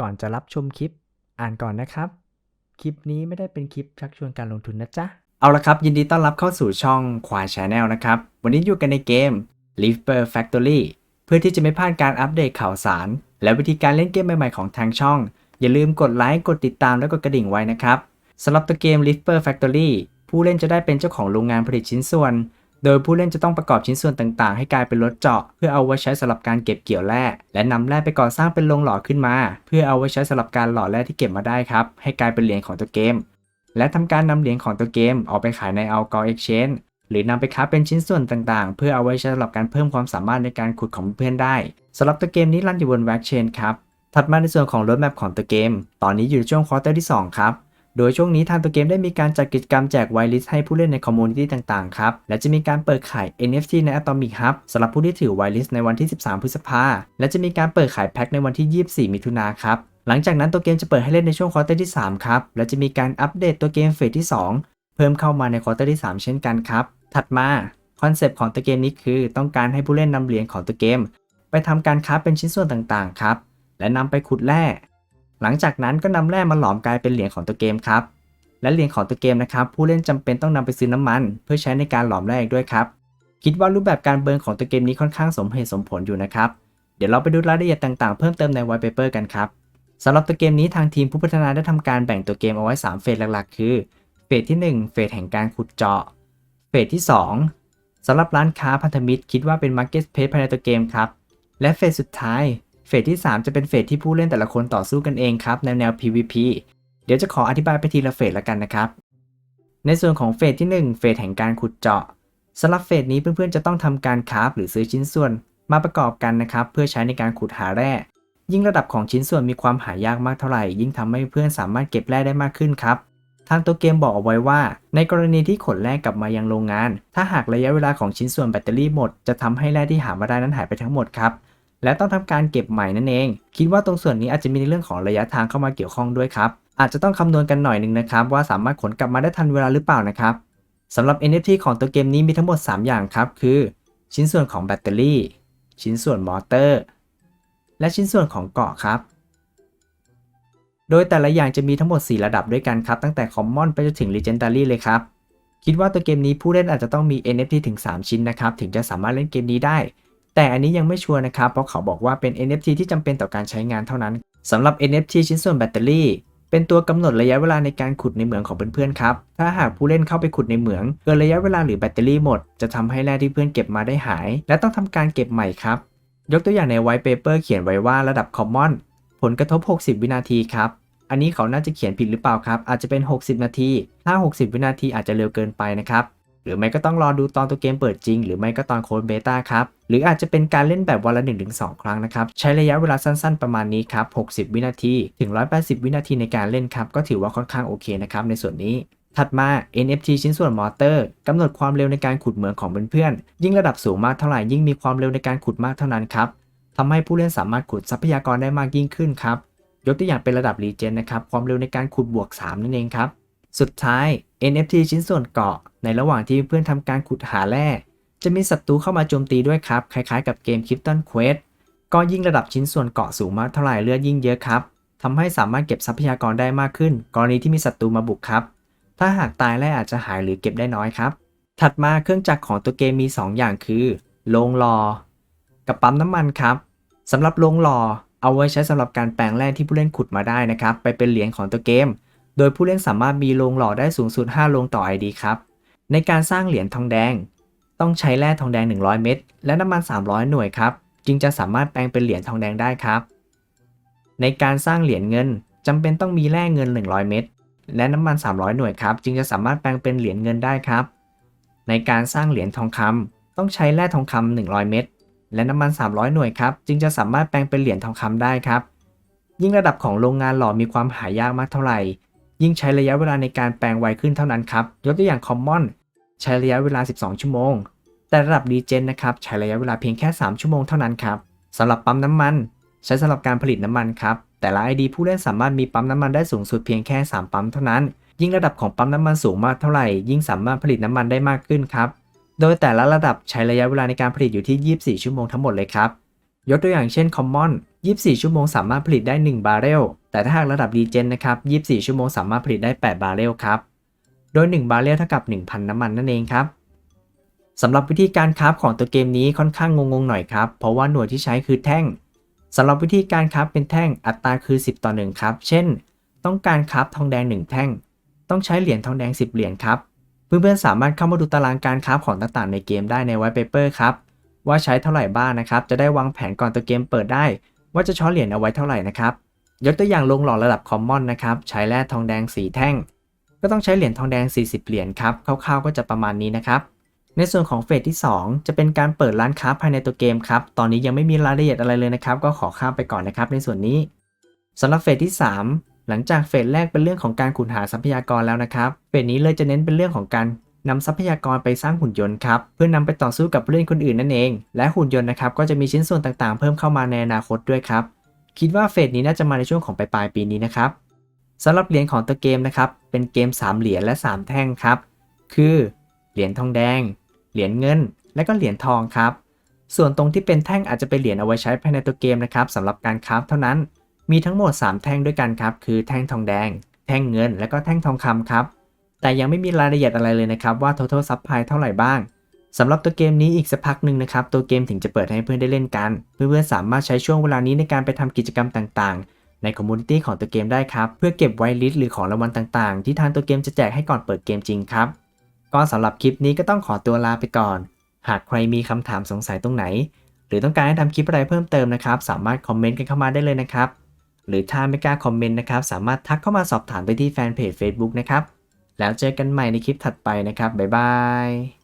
ก่อนจะรับชมคลิป อ่านก่อนนะครับ คลิปนี้ไม่ได้เป็นคลิปชักชวนการลงทุนนะจ๊ะ เอาละครับ ยินดีต้อนรับเข้าสู่ช่องควายชาแนลนะครับ วันนี้อยู่กันในเกม l e a p e r Factory เพื่อที่จะไม่พลาดการอัปเดตข่าวสาร และวิธีการเล่นเกมใหม่ๆของทางช่อง อย่าลืมกดไลค์กดติดตามและกดกระดิ่งไว้นะครับสำหรับตัวเกม l e a p e r Factory ผู้เล่นจะได้เป็นเจ้าของโรงงานผลิตชิ้นส่วน โดยผู้เล่นจะต้องประกอบชิ้นส่วนต่างๆ ให้กลายเป็นรถเจาะ เพื่อเอาไว้ใช้สำหรับการเก็บเกี่ยวแร่ และนำแร่ไปก่อสร้างเป็นโรงหล่อขึ้นมา เพื่อเอาไว้ใช้สำหรับการหล่อแร่ที่เก็บมาได้ครับ ให้กลายเป็นเหรียญของตัวเกม และทำการนำเหรียญของตัวเกม ออกไปขายใน Algol Exchange หรือนำไปค้าเป็นชิ้นส่วนต่างๆ เพื่อเอาไว้ใช้สำหรับการเพิ่มความสามารถในการขุดของเพื่อนได้สำหรับตัวเกมนี้รันอยู่บน v a c Chain ครับถัดมาในส่วนของรถแมพของตัวเกม ตอนนี้อยู่ในช่วงควอเตอร์ที่สองครับ โดยช่วงนี้ทางตัวเกมได้มีการจัดกิจกรรมแจกไวลิสให้ผู้เล่นในคอมมูนิตี้ต่างๆครับ และจะมีการเปิดขาย NFT ใน Atomic Hub สำหรับผู้ที่ถือไวลิสในวันที่ 13 พฤษภาและจะมีการเปิดขายแพ็คในวันที่ 24 มิถุนาครับหลังจากนั้นตัวเกมจะเปิดให้เล่นในช่วงควอเตอร์ที่ 3 ครับ และจะมีการอัปเดตตัวเกมเฟสที่ 2 เพิ่มเข้ามาในควอเตอร์ที่ 3 เช่นกันครับ ถัดมาคอนเซปต์ของตัวเกมนี้คือ ต้องการให้ผู้เล่นนำเหรียญของตัวเกม ไปทำการค้าเป็นชิ้นส่วนต่างๆ ครับ และนำไปขุดแร่ หลังจากนั้นก็นำแร่มาหลอมกลายเป็นเหรียญของตัวเกมครับ และเหรียญของตัวเกมนะครับ ผู้เล่นจำเป็นต้องนำไปซื้อน้ำมัน เพื่อใช้ในการหลอมแร่ด้วยครับ คิดว่ารูปแบบการเบิร์นของตัวเกมนี้ค่อนข้างสมเหตุสมผลอยู่นะครับ เดี๋ยวเราไปดูรายละเอียดต่างๆ เพิ่มเติมใน white paper กันครับสำหรับตัวเกมนี้ทางทีมผู้พัฒนาได้ทำการแบ่งตัวเกมเอาไว้ 3 เฟสหลักๆ คือ เฟสที่ 1 เฟสแห่งการขุดเจาะ เฟสที่ 2สำหรับร้านค้าพันธมิตร คิดว่าเป็น market space ภายในตัวเกมครับ และเฟสสุดท้าย เฟสที่ 3 จะเป็นเฟสที่ผู้เล่นแต่ละคนต่อสู้กันเองครับในแนว PVP เดี๋ยวจะขออธิบายไปทีละเฟสละกันนะครับ ในส่วนของเฟสที่ 1 เฟสแห่งการขุดเจาะสำหรับเฟสนี้เพื่อนๆจะต้องทำการคราฟหรือซื้อชิ้นส่วนมาประกอบกันนะครับ เพื่อใช้ในการขุดหาแร่ ยิ่งระดับของชิ้นส่วนมีความหายากมากเท่าไหร่ ยิ่งทำให้เพื่อนสามารถเก็บแร่ได้มากขึ้นครับทางตัวเกมบอกเอาไว้ว่า ในกรณีที่ขนแร่กลับมายังโรงงาน ถ้าหากระยะเวลาของชิ้นส่วนแบตเตอรี่หมด จะทำให้แร่ที่หามาได้นั้นหายไปทั้งหมดครับ และต้องทำการเก็บใหม่นั่นเอง คิดว่าตรงส่วนนี้อาจจะมีในเรื่องของระยะทางเข้ามาเกี่ยวข้องด้วยครับอาจจะต้องคำนวณกันหน่อยหนึ่งนะครับ ว่าสามารถขนกลับมาได้ทันเวลาหรือเปล่านะครับสำหรับ NFT ของตัวเกมนี้มีทั้งหมด 3 อย่างครับ คือ ชิ้นส่วนของแบตเตอรี่ ชิ้นส่วนมอเตอร์ และชิ้นส่วนของเกาะครับ โดยแต่ละอย่างจะมีทั้งหมด 4 ระดับด้วยกันครับ ตั้งแต่ Common ไปจนถึง Legendary เลยครับ คิดว่าตัวเกมนี้ผู้เล่นอาจจะต้องมี NFT ถึง 3 ชิ้นนะครับ ถึงจะสามารถเล่นเกมนี้ได้ แต่อันนี้ยังไม่ชัวร์นะครับ เพราะเขาบอกว่าเป็น NFT ที่จำเป็นต่อการใช้งานเท่านั้นสำหรับ NFT ชิ้นส่วนแบตเตอรี่ เป็นตัวกำหนดระยะเวลาในการขุดในเหมืองของเพื่อนๆครับ ถ้าหากผู้เล่นเข้าไปขุดในเหมืองเกินระยะเวลาหรือแบตเตอรี่หมด จะทำให้แร่ที่เพื่อนเก็บมาได้หาย และต้องทำการเก็บใหม่ครับ ยกตัวอย่างใน white paper เขียนไว้ว่าระดับ common ผลกระทบ 60 วินาทีครับอันนี้เขาน่าจะเขียนผิดหรือเปล่าครับ อาจจะเป็น 60 นาที ถ้า 60 วินาทีอาจจะเร็วเกินไปนะครับ รือไม่ก็ต้องรอดูตอนตัวเกมเปิดจริง หรือไม่ก็ตอนโค้ดเบต้าครับ หรืออาจจะเป็นการเล่นแบบวันละ 1-2 ครั้งนะครับ ใช้ระยะเวลาสั้นๆประมาณนี้ครับ 60 วินาที ถึง 180 วินาทีในการเล่นครับ ก็ถือว่าค่อนข้างโอเคนะครับในส่วนนี้ ถัดมา NFT ชิ้นส่วนมอเตอร์กำหนดความเร็วในการขุดเหมืองของเพื่อนๆ ยิ่งระดับสูงมากเท่าไหร่ยิ่งมีความเร็วในการขุดมากเท่านั้นครับทำให้ผู้เล่นสามารถขุดทรัพยากรได้มากยิ่งขึ้นครับ ยกตัวอย่างเป็นระดับรีเจนนะครับ ความเร็วในการขุดบวก 3 นั่นเองครับ สุดท้าย NFT ชิ้นส่วนเกาะ ในระหว่างที่เพื่อนทำการขุดหาแร่จะมีศัตรูเข้ามาโจมตีด้วยครับ คล้ายๆกับเกม Krypton Quest ก็ยิ่งระดับชิ้นส่วนเกาะสูงมากเท่าไหร่เลือดยิ่งเยอะครับทำให้สามารถเก็บทรัพยากรได้มากขึ้น กรณีที่มีศัตรูมาบุกครับ ถ้าหากตายแร่อาจจะหายหรือเก็บได้น้อยครับ ถัดมาเครื่องจักรของตัวเกมมี 2 อย่างคือโรงรอกับปั๊มน้ำมันครับสำหรับโรงรอเอาไว้ใช้สำหรับการแปลงแร่ที่ผู้เล่นขุดมาได้นะครับ ไปเป็นเหรียญของตัวเกม โดยผู้เล่นสามารถมีโรงหล่อได้สูงสุด 5โรงต่อ ID ครับ ในการสร้างเหรียญทองแดง ต้องใช้แร่ทองแดง 100 เม็ดและน้ำมัน 300 หน่วยครับ จึงจะสามารถแปลงเป็นเหรียญทองแดงได้ครับ ในการสร้างเหรียญเงินจำเป็นต้องมีแร่เงิน 100 เม็ดและน้ำมัน 300 หน่วยครับ จึงจะสามารถแปลงเป็นเหรียญเงินได้ครับ ในการสร้างเหรียญทองคำต้องใช้แร่ทองคำ100 เม็ดและน้ำมัน 300 หน่วยครับ จึงจะสามารถแปลงเป็นเหรียญทองคำได้ครับ ยิ่งระดับของโรงงานหล่อมีความหายากมากเท่าไหร่ ยิ่งใช้ระยะเวลาในการแปลงไวขึ้นเท่านั้นครับ ยกตัวอย่าง Common ใช้ระยะเวลา 12 ชั่วโมง แต่ระดับ Regen นะครับ ใช้ระยะเวลาเพียงแค่ 3 ชั่วโมงเท่านั้นครับสำหรับปั๊มน้ำมัน ใช้สำหรับการผลิตน้ำมันครับ แต่ละ ID ผู้เล่นสามารถมีปั๊มน้ำมันได้สูงสุดเพียงแค่ 3 ปั๊มเท่านั้น ยิ่งระดับของปั๊มน้ำมันสูงมากเท่าไหร่ ยิ่งสามารถผลิตน้ำมันได้มากขึ้นครับ โดยแต่ละระดับใช้ระยะเวลาในการผลิตอยู่ที่ 24 ชั่วโมงทั้งหมดเลยครับ ยกตัวอย่างเช่น Common 24 ชั่วโมงสามารถผลิตได้ 1 บาร์เรล แต่ถ้าหากระดับ Regen นะครับ 24 ชั่วโมงสามารถผลิตได้ 8 บาร์เรลครับ โดย 1 บาร์เรลเท่ากับ 1,000 น้ำมันนั่นเองครับสำหรับวิธีการคราฟของตัวเกมนี้ค่อนข้างงงๆหน่อยครับ เพราะว่าหน่วยที่ใช้คือแท่งสำหรับวิธีการคราฟเป็นแท่งอัตราคือ 10 ต่อ 1 ครับ เช่น ต้องการคราฟทองแดง 1 แท่ง ต้องใช้เหรียญทองแดง 10 เหรียญครับ เพื่อนๆสามารถเข้ามาดูตารางการคราฟของต่างๆ ในเกมได้ในไวท์เปเปอร์ครับ ว่าใช้เท่าไหร่บ้างนะครับ จะได้วางแผนก่อนตัวเกมเปิดได้ ว่าจะช้อนเหรียญเอาไว้เท่าไหร่นะครับ ยกตัวอย่างลงหล่อระดับคอมมอนนะครับ ใช้แร่ทองแดง 4 แท่ง ก็ต้องใช้เหรียญทองแดง 40 เหรียญครับ คร่าวๆ ก็จะประมาณนี้นะครับ ในส่วนของเฟสที่ 2 จะเป็นการเปิดร้านค้าภายในตัวเกมครับ ตอนนี้ยังไม่มีรายละเอียดอะไรเลยนะครับ ก็ขอข้ามไปก่อนนะครับ ในส่วนนี้สำหรับเฟสที่ 3 หลังจากเฟสแรกเป็นเรื่องของการขุดหาทรัพยากรแล้วนะครับ เฟสนี้เลยจะเน้นเป็นเรื่องของการ นำทรัพยากรไปสร้างหุ่นยนต์ครับเพื่อนำไปต่อสู้กับผู้เล่นคนอื่นนั่นเอง และหุ่นยนต์นะครับก็จะมีชิ้นส่วนต่างๆ เพิ่มเข้ามาในอนาคตด้วยครับคิดว่าเฟสนี้น่าจะมาในช่วงของปลายปีนี้นะครับสำหรับเหรียญของตัวเกมนะครับเป็นเกม 3 เหรียญและ 3 แท่งครับคือเหรียญทองแดง เหรียญเงิน และก็เหรียญทองครับ ส่วนตรงที่เป็นแท่งอาจจะเป็นเหรียญเอาไว้ใช้ภายในตัวเกมนะครับสำหรับการคราฟเท่านั้นมีทั้งหมด 3 แท่งด้วยกันครับ คือแท่งทองแดง แท่งเงิน และก็แท่งทองคำครับ แต่ยังไม่มีรายละเอียดอะไรเลยนะครับว่า total supply เท่าไหร่บ้างสำหรับตัวเกมนี้อีกสักพักหนึ่งนะครับ ตัวเกมถึงจะเปิดให้เพื่อนได้เล่นกัน เพื่อนๆสามารถใช้ช่วงเวลานี้ในการไปทำกิจกรรมต่างๆ ในคอมมูนิตี้ของตัวเกมได้ครับ เพื่อเก็บไว้ลิสต์หรือของรางวัลต่างๆ ที่ทางตัวเกมจะแจกให้ก่อนเปิดเกมจริงครับก็สำหรับคลิปนี้ก็ต้องขอตัวลาไปก่อน หากใครมีคำถามสงสัยตรงไหน หรือต้องการให้ทำคลิปอะไรเพิ่มเติมนะครับ สามารถคอมเมนต์กันเข้ามาได้เลยนะครับ หรือถ้าไม่กล้าคอมเมนต์นะครับ สามารถทักเข้ามาสอบถามไปที่แฟนเพจ Facebook นะครับ แล้วเจอกันใหม่ในคลิปถัดไปนะครับ บ๊ายบาย